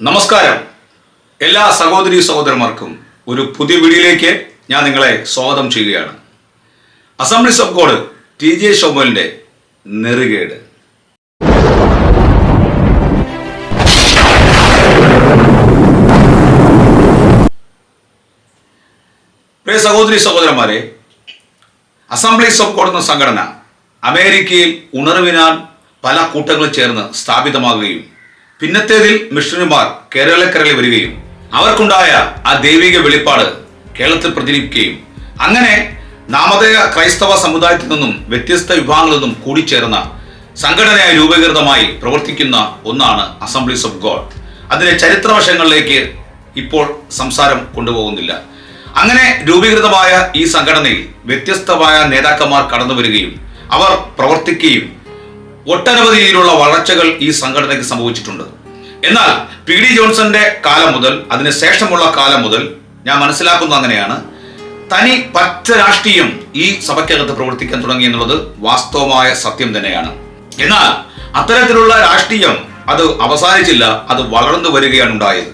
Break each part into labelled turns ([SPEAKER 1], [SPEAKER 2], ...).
[SPEAKER 1] നമസ്കാരം. എല്ലാ സഹോദരി സഹോദരന്മാർക്കും ഒരു പുതിയ വീഡിയോയിലേക്ക് ഞാൻ നിങ്ങളെ സ്വാഗതം ചെയ്യുകയാണ്. Assemblies of God T J ഷോമലിന്റെ നെറുകേട്. പ്രിയ സഹോദരി സഹോദരന്മാരെ അസംബ്ലീസ് ഓഫ് ഗോഡ് എന്ന സംഘടന അമേരിക്കയിൽ ഉണർവിനാൽ പല കൂട്ടങ്ങൾ ചേർന്ന് സ്ഥാപിതമാകുകയും പിന്നത്തേതിൽ മിഷണറിമാർ കേരളക്കരയിൽ വരികയും അവർക്കുണ്ടായ ആ ദൈവിക വെളിപ്പാട് കേരളത്തിൽ പ്രചരിപ്പിക്കുകയും. അങ്ങനെ നാമധേയ ക്രൈസ്തവ സമുദായത്തിൽ നിന്നും വ്യത്യസ്ത വിഭാഗങ്ങളിൽ നിന്നും കൂടിച്ചേർന്ന സംഘടനയായി രൂപീകൃതമായി പ്രവർത്തിക്കുന്ന ഒന്നാണ് അസംബ്ലീസ് ഓഫ് ഗോഡ് അതിന്റെ ചരിത്രവശങ്ങളിലേക്ക് ഇപ്പോൾ സംസാരം കൊണ്ടുപോകുന്നില്ല. അങ്ങനെ രൂപീകൃതമായ ഈ സംഘടനയിൽ വ്യത്യസ്തമായ നേതാക്കന്മാർ കടന്നു വരികയും അവർ പ്രവർത്തിക്കുകയും ഒട്ടനവധി രീതിയിലുള്ള വളർച്ചകൾ ഈ സംഘടനയ്ക്ക് സംഭവിച്ചിട്ടുണ്ട്. എന്നാൽ പി ഡി ജോൺസന്റെ കാലം മുതൽ അതിന് ശേഷമുള്ള കാലം മുതൽ ഞാൻ മനസ്സിലാക്കുന്നത് അങ്ങനെയാണ്. തനി പച്ച രാഷ്ട്രീയം ഈ സഭയ്ക്കകത്ത് പ്രവർത്തിക്കാൻ തുടങ്ങി എന്നുള്ളത് വാസ്തവമായ സത്യം തന്നെയാണ്. എന്നാൽ അത്തരത്തിലുള്ള രാഷ്ട്രീയം അത് അവസാനിച്ചില്ല അത് വളർന്നു വരികയാണ് ഉണ്ടായത്.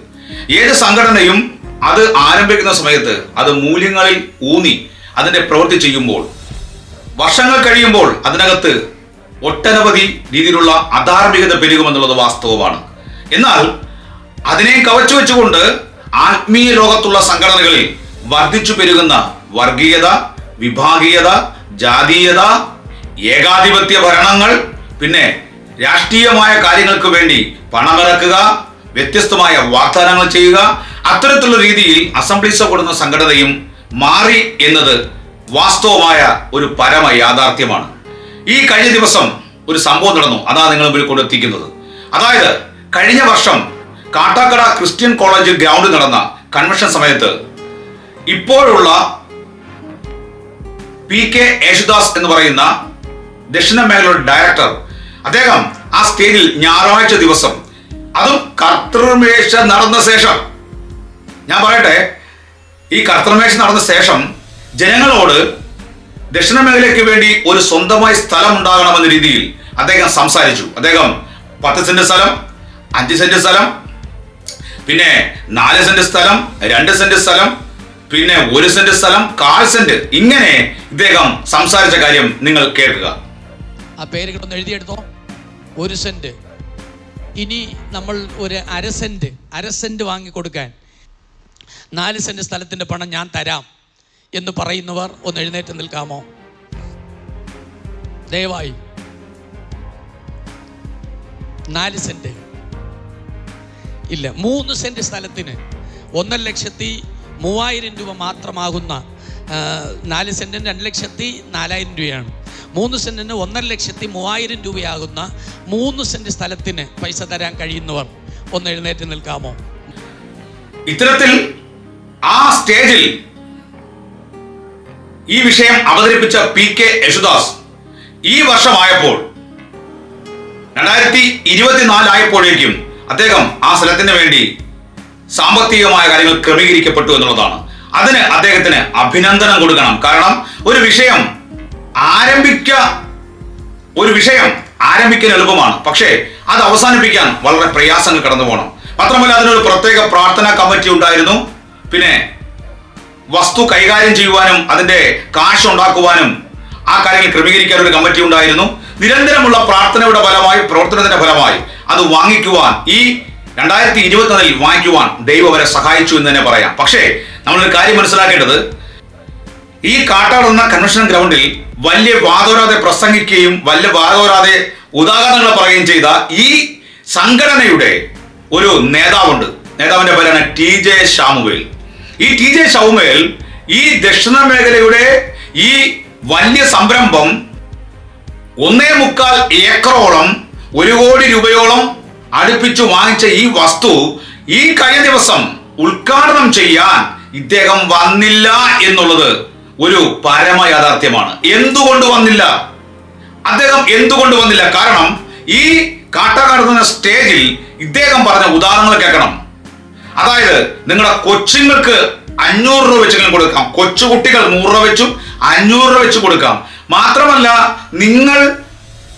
[SPEAKER 1] ഏത് സംഘടനയും അത് ആരംഭിക്കുന്ന സമയത്ത് അത് മൂല്യങ്ങളിൽ ഊന്നി അതിന്റെ പ്രവൃത്തി ചെയ്യുമ്പോൾ വർഷങ്ങൾ കഴിയുമ്പോൾ അതിനകത്ത് ഒട്ടനവധി രീതിയിലുള്ള അധാർമികത പെരുകുമെന്നുള്ളത് വാസ്തവമാണ്. എന്നാൽ അതിനെ കവച്ചു വെച്ചുകൊണ്ട് ആത്മീയ ലോകത്തുള്ള സംഘടനകളിൽ വർദ്ധിച്ചു പെരുകുന്ന വർഗീയത വിഭാഗീയത ജാതീയത ഏകാധിപത്യ ഭരണങ്ങൾ പിന്നെ രാഷ്ട്രീയമായ കാര്യങ്ങൾക്ക് വേണ്ടി പണമിറക്കുക വ്യത്യസ്തമായ വാഗ്ദാനങ്ങൾ ചെയ്യുക അത്തരത്തിലുള്ള രീതിയിൽ അസംബ്ലീസ് കൊടുക്കുന്ന സംഘടനയും മാറി എന്നത് വാസ്തവമായ ഒരു പരമ യാഥാർത്ഥ്യമാണ്. ഈ കഴിഞ്ഞ ദിവസം ഒരു സംഭവം നടന്നു. അതാ നിങ്ങൾ മുമ്പിൽ കൊണ്ടെത്തിക്കുന്നത് അതായത് കഴിഞ്ഞ വർഷം കാട്ടാക്കട ക്രിസ്ത്യൻ കോളേജ് ഗ്രൗണ്ടിൽ നടന്ന കൺവെൻഷൻ സമയത്ത് ഇപ്പോഴുള്ള പി കെ യേശുദാസ് എന്ന് പറയുന്ന ദക്ഷിണ മേഖലയുടെ ഡയറക്ടർ അദ്ദേഹം ആ സ്റ്റേജിൽ ഞായറാഴ്ച ദിവസം അതും കർത്തൃമേശ നടന്ന ശേഷം ഞാൻ പറയട്ടെ ഈ കർത്തൃമേശ നടന്ന ശേഷം ജനങ്ങളോട് ദക്ഷിണ മേഖലയ്ക്ക് വേണ്ടി ഒരു സ്വന്തമായി സ്ഥലം ഉണ്ടാകണമെന്ന രീതിയിൽ അദ്ദേഹം സംസാരിച്ചു. അദ്ദേഹം പത്ത് സെന്റ് സ്ഥലം അഞ്ച് സെന്റ് സ്ഥലം പിന്നെ നാല് സെന്റ് സ്ഥലം രണ്ട് സെന്റ് സ്ഥലം പിന്നെ ഒരു സെന്റ് സ്ഥലം കാൽ സെന്റ്. ഇങ്ങനെ ഇദ്ദേഹം സംസാരിച്ച കാര്യം നിങ്ങൾ കേൾക്കുക.
[SPEAKER 2] ആ പേരുകൾ ഒന്ന് എഴുതിയെടുത്തോ. ഒരു സെന്റ്. ഇനി നമ്മൾ ഒരു അര സെന്റ് അര സെന്റ് വാങ്ങിക്കൊടുക്കാൻ. നാല് സെന്റ് സ്ഥലത്തിന്റെ പണം ഞാൻ തരാം. എന്ന് പറയുന്നവർ ഒന്ന് എഴുന്നേറ്റ് നിൽക്കാമോ? ദയവായി. നാല് സെന്റ്. ഇല്ല മൂന്ന് സെന്റ് സ്ഥലത്തിന്. ഒന്നര ലക്ഷത്തി മൂവായിരം രൂപ മാത്രമാകുന്ന നാല് സെന്റിന് രണ്ട് ലക്ഷത്തി നാലായിരം രൂപയാണ്. മൂന്ന് സെന്റിന് ഒന്നര ലക്ഷത്തി മൂവായിരം രൂപയാകുന്ന മൂന്ന് സെന്റ് സ്ഥലത്തിന് പൈസ തരാൻ കഴിയുന്നവർ ഒന്ന് എഴുന്നേറ്റ് നിൽക്കാമോ?
[SPEAKER 1] ഇത്തരത്തിൽ ആ സ്റ്റേജിൽ ഈ വിഷയം അവതരിപ്പിച്ച പി കെ യേശുദാസ്. ഈ വർഷമായപ്പോൾ രണ്ടായിരത്തി ഇരുപത്തിനാലായപ്പോഴേക്കും അദ്ദേഹം ആ സ്ഥലത്തിന് വേണ്ടി സാമ്പത്തികമായ കാര്യങ്ങൾ ക്രമീകരിക്കപ്പെട്ടു എന്നുള്ളതാണ്. അതിന് അദ്ദേഹത്തിന് അഭിനന്ദനം കൊടുക്കണം. കാരണം ഒരു വിഷയം ആരംഭിക്ക ഒരു വിഷയം ആരംഭിക്കാൻ എളുപ്പമാണ്. പക്ഷേ അത് അവസാനിപ്പിക്കാൻ വളരെ പ്രയാസങ്ങൾ കടന്നു പോകണം മാത്രമല്ല അതിനൊരു പ്രത്യേക പ്രാർത്ഥനാ കമ്മിറ്റി ഉണ്ടായിരുന്നു. പിന്നെ വസ്തു കൈകാര്യം ചെയ്യുവാനും അതിന്റെ കാശ് ഉണ്ടാക്കുവാനും ആ കാര്യങ്ങൾ ക്രമീകരിക്കാൻ ഒരു കമ്മിറ്റി ഉണ്ടായിരുന്നു. നിരന്തരമുള്ള പ്രാർത്ഥനയുടെ ഫലമായി പ്രവർത്തനത്തിന്റെ ഫലമായി അത് വാങ്ങിക്കുവാൻ ഈ രണ്ടായിരത്തി ഇരുപത്തൊന്നിൽ വാങ്ങിക്കുവാൻ ദൈവം അവരെ സഹായിച്ചു എന്ന് തന്നെ പറയാം. പക്ഷേ നമ്മളൊരു കാര്യം മനസ്സിലാക്കേണ്ടത് ഈ കാട്ടാട് എന്ന കൺവെൻഷൻ ഗ്രൗണ്ടിൽ വലിയ വാദോരാതെ പ്രസംഗിക്കുകയും വലിയ വാദോരാതെ ഉദാഹരണങ്ങൾ പറയുകയും ചെയ്ത ഈ സംഘടനയുടെ ഒരു നേതാവുണ്ട്. നേതാവിന്റെ പേരാണ് ടി ജെ ഷാമുവേൽ ഈ ടി ജെ ഷൗമേൽ ഈ ദക്ഷിണ മേഖലയുടെ ഈ വലിയ സംരംഭം ഒന്നേ മുക്കാൽ ഏക്കറോളം ഒരു കോടി രൂപയോളം അടുപ്പിച്ചു വാങ്ങിച്ച ഈ വസ്തു ഈ കഴിഞ്ഞ ദിവസം ഉദ്ഘാടനം ചെയ്യാൻ ഇദ്ദേഹം വന്നില്ല എന്നുള്ളത് ഒരു പരമ യാഥാർത്ഥ്യമാണ്. എന്തുകൊണ്ട് വന്നില്ല? അദ്ദേഹം എന്തുകൊണ്ട് വന്നില്ല? കാരണം ഈ കാട്ടാക്കാടുന്ന സ്റ്റേജിൽ ഇദ്ദേഹം പറഞ്ഞ ഉദാഹരണങ്ങൾ കേൾക്കണം. അതായത് നിങ്ങളുടെ കൊച്ചുങ്ങൾക്ക് അഞ്ഞൂറ് രൂപ വെച്ചെങ്കിലും കൊടുക്കാം. കൊച്ചു കുട്ടികൾ നൂറ് രൂപ വെച്ചും അഞ്ഞൂറ് രൂപ വെച്ച് കൊടുക്കാം. മാത്രമല്ല നിങ്ങൾ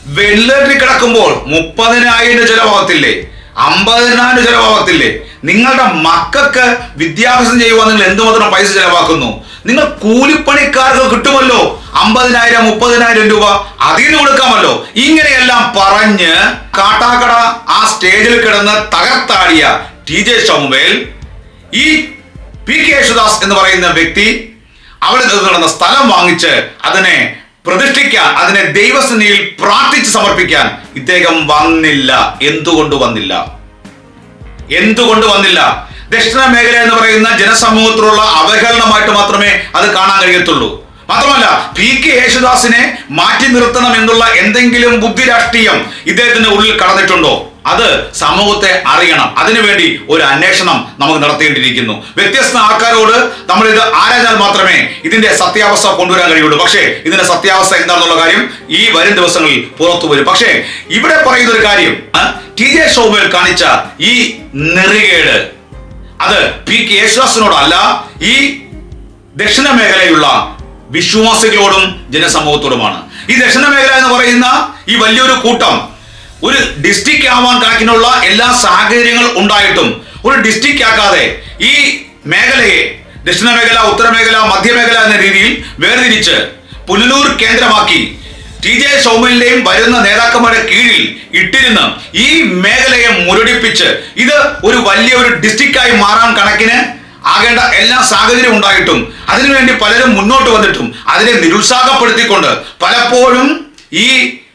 [SPEAKER 1] വെള്ളരി കിടക്കുമ്പോൾ മുപ്പതിനായിരം ചിലവാകത്തില്ലേ? അമ്പതിനായിരം ചിലവാകത്തില്ലേ? നിങ്ങളുടെ മക്കൾക്ക് വിദ്യാഭ്യാസം ചെയ്യുവാൻ നിങ്ങൾ എന്തുമാത്രം പൈസ ചിലവാക്കുന്നു? നിങ്ങൾ കൂലിപ്പണിക്കാർക്ക് കിട്ടുമല്ലോ? അമ്പതിനായിരം മുപ്പതിനായിരം രൂപ അതിന് കൊടുക്കാമല്ലോ. ഇങ്ങനെയെല്ലാം പറഞ്ഞ് കാട്ടാക്കട ആ സ്റ്റേജിൽ കിടന്ന് തകർത്താടിയ ടി ജെ ഷൗമേൽ ഈ പി കെ യേശുദാസ് എന്ന് പറയുന്ന വ്യക്തി അവിടെ നടന്ന സ്ഥലം വാങ്ങിച്ച് അതിനെ പ്രതിഷ്ഠിക്കാൻ അതിനെ ദൈവസന്നിധിയിൽ പ്രാർത്ഥിച്ച് സമർപ്പിക്കാൻ ഇദ്ദേഹം വന്നില്ല. എന്തുകൊണ്ട് വന്നില്ല? എന്തുകൊണ്ട് വന്നില്ല? ദക്ഷിണ മേഖല എന്ന് പറയുന്ന ജനസമൂഹത്തിലുള്ള അവഹേളനമായിട്ട് മാത്രമേ അത് കാണാൻ കഴിയത്തുള്ളൂ. മാത്രമല്ല പി കെ യേശുദാസിനെ മാറ്റി നിർത്തണം എന്നുള്ള എന്തെങ്കിലും ബുദ്ധി രാഷ്ട്രീയം ഇദ്ദേഹത്തിന്റെ ഉള്ളിൽ കടന്നിട്ടുണ്ടോ? അത് സമൂഹത്തെ അറിയണം. അതിനുവേണ്ടി ഒരു അന്വേഷണം നമുക്ക് നടത്തേണ്ടിയിരിക്കുന്നു. വ്യത്യസ്ത ആൾക്കാരോട് നമ്മൾ ഇത് ആരാഞ്ഞാൽ മാത്രമേ ഇതിന്റെ സത്യാവസ്ഥ കൊണ്ടുവരാൻ കഴിയുള്ളൂ. പക്ഷേ ഇതിന്റെ സത്യാവസ്ഥ എന്താണെന്നുള്ള കാര്യം ഈ വരും ദിവസങ്ങളിൽ പുറത്തു വരും. പക്ഷേ ഇവിടെ പറയുന്ന ഒരു കാര്യം ടി ജെ ഷോമേൽ കാണിച്ച ഈ നെറികേട് അത് പി കെ യേശുദാസിനോടല്ല ഈ ദക്ഷിണ മേഖലയിലുള്ള വിശ്വാസികളോടും ജനസമൂഹത്തോടുമാണ്. ഈ ദക്ഷിണ മേഖല എന്ന് പറയുന്ന ഈ വലിയൊരു കൂട്ടം ഒരു ഡിസ്ട്രിക്ട് ആവാൻ കണക്കിനുള്ള എല്ലാ സാഹചര്യങ്ങൾ ഉണ്ടായിട്ടും ഒരു ഡിസ്ട്രിക്ട് ആക്കാതെ ഈ മേഖലയെ ദക്ഷിണ മേഖല ഉത്തരമേഖല മധ്യമേഖല എന്ന രീതിയിൽ വേർതിരിച്ച് പുനലൂർ കേന്ദ്രമാക്കി ടി ജെ സൗമ്യന്റെയും വരുന്ന നേതാക്കന്മാരുടെ കീഴിൽ ഇട്ടിരുന്ന് ഈ മേഖലയെ മുരടിപ്പിച്ച് ഇത് ഒരു വലിയ ഒരു ഡിസ്ട്രിക്റ്റായി മാറാൻ കണക്കിന് ആകേണ്ട എല്ലാ സാഹചര്യം ഉണ്ടായിട്ടും അതിനുവേണ്ടി പലരും മുന്നോട്ട് വന്നിട്ടും അതിനെ നിരുത്സാഹപ്പെടുത്തിക്കൊണ്ട് പലപ്പോഴും ഈ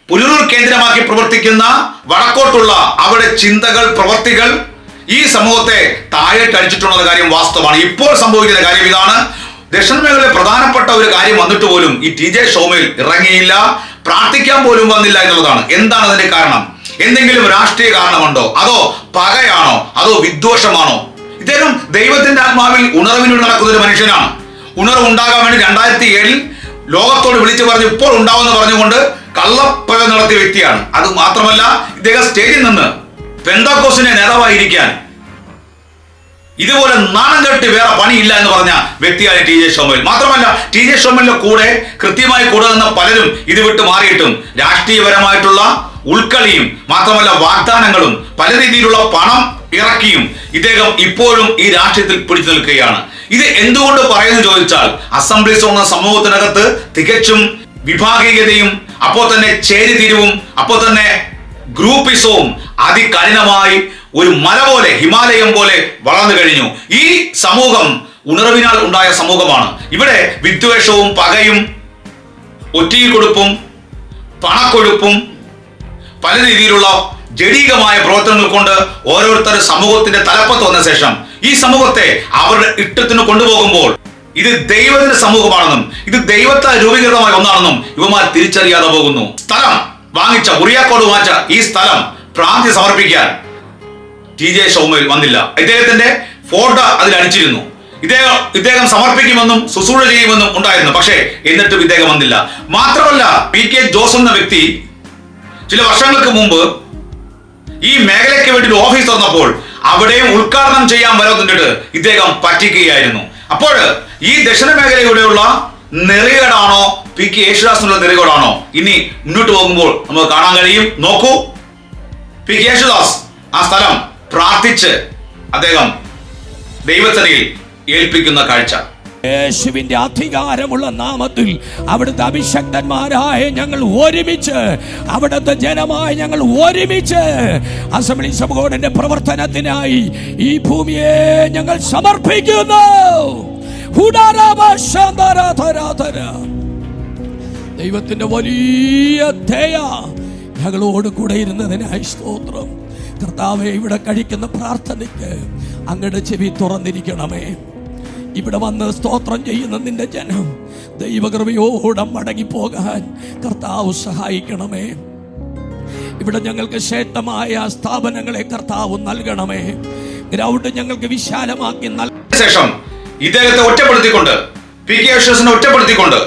[SPEAKER 1] പുനലൂർ കേന്ദ്രമാക്കി പ്രവർത്തിക്കുന്ന വടക്കോട്ടുള്ള അവരുടെ ചിന്തകൾ പ്രവർത്തികൾ ഈ സമൂഹത്തെ താഴെട്ടടിച്ചിട്ടുള്ള കാര്യം വാസ്തവമാണ്. ഇപ്പോൾ സംഭവിക്കുന്ന കാര്യം ഇതാണ്. ദക്ഷിണമേഖലയിലെ പ്രധാനപ്പെട്ട ഒരു കാര്യം വന്നിട്ട് പോലും ഈ ടി ജെ ഷോമയിൽ ഇറങ്ങിയില്ല. പ്രാർത്ഥിക്കാൻ പോലും വന്നില്ല എന്നുള്ളതാണ്. എന്താണ് അതിന്റെ കാരണം? എന്തെങ്കിലും രാഷ്ട്രീയ കാരണമുണ്ടോ? അതോ പകയാണോ? അതോ വിദ്വേഷമാണോ? ഇദ്ദേഹം ദൈവത്തിന്റെ ആത്മാവിൽ ഉണർവിന് നടക്കുന്ന ഒരു മനുഷ്യനാണ്. ഉണർവ് ഉണ്ടാകാൻ വേണ്ടി രണ്ടായിരത്തി ഏഴിൽ ലോകത്തോട് വിളിച്ചു പറഞ്ഞു ഇപ്പോൾ ഉണ്ടാവുമെന്ന് പറഞ്ഞുകൊണ്ട് കള്ളപ്പഴ നടത്തിയ വ്യക്തിയാണ്. അത് മാത്രമല്ല ഇദ്ദേഹം സ്റ്റേജിൽ നിന്ന് പെന്തക്കോസിന്റെ നേതാവായിരിക്കാൻ ഇതുപോലെ നാണം കെട്ടി വേറെ പണിയില്ല എന്ന് പറഞ്ഞ വ്യക്തിയാണ് ടി ജെ ഷോമൽ മാത്രമല്ല ടി ജെ ഷോമലിന്റെ കൂടെ കൃത്യമായി കൂടെ നിന്ന പലരും ഇത് വിട്ട് മാറിയിട്ടും രാഷ്ട്രീയപരമായിട്ടുള്ള ഉൾക്കളിയും മാത്രമല്ല വാഗ്ദാനങ്ങളും പല രീതിയിലുള്ള പണം ഇറക്കിയും ഇദ്ദേഹം ഇപ്പോഴും ഈ രാഷ്ട്രീയത്തിൽ പിടിച്ചു നിൽക്കുകയാണ്. ഇത് എന്തുകൊണ്ട് പറയുന്നു ചോദിച്ചാൽ അസംബ്ലി സോണ സമൂഹത്തിനകത്ത് തികച്ചും വിഭാഗീയതയും അപ്പോൾ തന്നെ ചേരിതിരിവും അപ്പോൾ തന്നെ ഗ്രൂപ്പിസവും അതികഠിനമായി ഒരു മല പോലെ ഹിമാലയം പോലെ വളർന്നു കഴിഞ്ഞു. ഈ സമൂഹം ഉണർവിനാൽ ഉണ്ടായ സമൂഹമാണ്. ഇവിടെ വിദ്വേഷവും പകയും ഒറ്റീകൊടുപ്പും പണക്കൊഴുപ്പും പല രീതിയിലുള്ള ജടീകമായ പ്രവർത്തനങ്ങൾ കൊണ്ട് ഓരോരുത്തർ സമൂഹത്തിന്റെ തലപ്പത്ത് വന്ന ശേഷം ഈ സമൂഹത്തെ അവരുടെ ഇഷ്ടത്തിന് കൊണ്ടുപോകുമ്പോൾ ഇത് ദൈവത്തിന്റെ സമൂഹമാണെന്നും ഇത് ദൈവത്താൽ രൂപീകൃതമായ ഒന്നാണെന്നും ഇവമാർ തിരിച്ചറിയാതെ പോകുന്നു. സ്ഥലം വാങ്ങിച്ച ഉറിയാക്കോട് വാങ്ങിച്ച ഈ സ്ഥലം പ്രാന്തി സമർപ്പിക്കാൻ ടി ജെ ഷൗമയിൽ വന്നില്ല. ഇദ്ദേഹത്തിന്റെ ഫോട്ടോ അതിൽ അടിച്ചിരുന്നു. ഇദ്ദേഹം ഇദ്ദേഹം സമർപ്പിക്കുമെന്നും ശുശ്രൂഷ ചെയ്യുമെന്നും ഉണ്ടായിരുന്നു. പക്ഷേ എന്നിട്ടും ഇദ്ദേഹം വന്നില്ല. മാത്രമല്ല പി കെ ജോസ് എന്ന വ്യക്തി ചില വർഷങ്ങൾക്ക് മുമ്പ് ഈ മേഖലയ്ക്ക് വേണ്ടി ഓഫീസ് തുറന്നപ്പോൾ അവിടെയും ഉദ്ഘാടനം ചെയ്യാൻ വരുന്നിട്ട് ഇദ്ദേഹം പറ്റിക്കുകയായിരുന്നു. അപ്പോൾ ഈ ദക്ഷിണ മേഖലയിലൂടെയുള്ള നെറികേടാണോ? P K യേശുദാസിനുള്ള നെറികേടാണോ? ഇനി മുന്നോട്ട് പോകുമ്പോൾ നമുക്ക് കാണാൻ കഴിയും. നോക്കൂ. പി കെ യേശുദാസ് ആ സ്ഥലം പ്രാർത്ഥിച്ച് അദ്ദേഹം ദൈവത്തനയിൽ ഏൽപ്പിക്കുന്ന കാഴ്ച.
[SPEAKER 2] യേശുവിന്റെ അധികാരമുള്ള നാമത്തിൽ അവിടുത്തെ അഭിഷക്തന്മാരായ ഞങ്ങൾ ഒരുമിച്ച് അവിടുത്തെ ജനമായി ഞങ്ങൾ ഒരുമിച്ച് അസംബ്ലി സമൂഹത്തിന്റെ പ്രവർത്തനത്തിനായി ഈ ഭൂമിയെ ഞങ്ങൾ സമർപ്പിക്കുന്നു. ദൈവത്തിന്റെ വലിയ ദയ ഞങ്ങളോട് കൂടെ ഇരുന്നതിനായി സ്തോത്രം. കർത്താവെ ഇവിടെ കഴിക്കുന്ന പ്രാർത്ഥനയ്ക്ക് അങ്ങയുടെ ചെവി തുറന്നിരിക്കണമേ. ഇവിടെ വന്ന് സ്തോത്രം ചെയ്യുന്ന നിന്റെ ജനം ദൈവകൃപയോടെ മടങ്ങിപ്പോകാൻ കർത്താവ് സഹായിക്കണമേ. ഇവിടെ ഞങ്ങൾക്ക് ശ്രേഷ്ഠമായ സ്ഥാപനങ്ങളെ കർത്താവ് നൽകണമേ. ഗ്രൗണ്ട് ഞങ്ങൾക്ക് വിശാലമാക്കി
[SPEAKER 1] ശേഷം ഇദ്ദേഹത്തെ ഒറ്റപ്പെടുത്തിക്കൊണ്ട് പി കെ അശ്വസിനെ ഒറ്റപ്പെടുത്തിക്കൊണ്ട്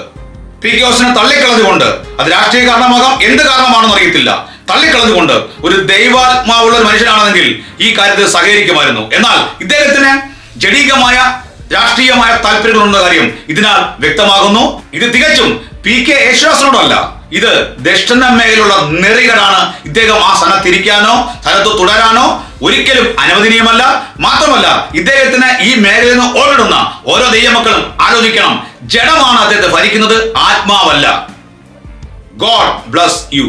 [SPEAKER 1] പി കെ ഹോസിനെ തള്ളിക്കളഞ്ഞുകൊണ്ട് അത് രാഷ്ട്രീയ കാരണമാകാം എന്ത് കാരണമാണെന്ന് അറിയത്തില്ല. തള്ളിക്കളഞ്ഞുകൊണ്ട് ഒരു ദൈവാത്മാവുള്ള ഒരു മനുഷ്യനാണെങ്കിൽ ഈ കാര്യത്തിൽ സഹകരിക്കുമായിരുന്നു. എന്നാൽ ഇദ്ദേഹത്തിന് ജടീകമായ രാഷ്ട്രീയമായ താല്പര്യങ്ങളുള്ള കാര്യം ഇതിനാൽ വ്യക്തമാകുന്നു. ഇത് തികച്ചും പി കെ യേശുദാസിനോടല്ല. ഇത് ദക്ഷിണ മേഖലയിലുള്ള നെറികടാണ് ഇദ്ദേഹം ആ സ്ഥലത്തിരിക്കാനോ സ്ഥലത്ത് തുടരാനോ ഒരിക്കലും അനുവദനീയമല്ല. മാത്രമല്ല ഇദ്ദേഹത്തിന് ഈ മേഖലയിൽ നിന്ന് ഓടിടുന്ന ഓരോ ദൈവമക്കളും ആലോചിക്കണം. ജഡമാണ് അദ്ദേഹത്തെ ഭരിക്കുന്നത്. ആത്മാവല്ല. God bless you.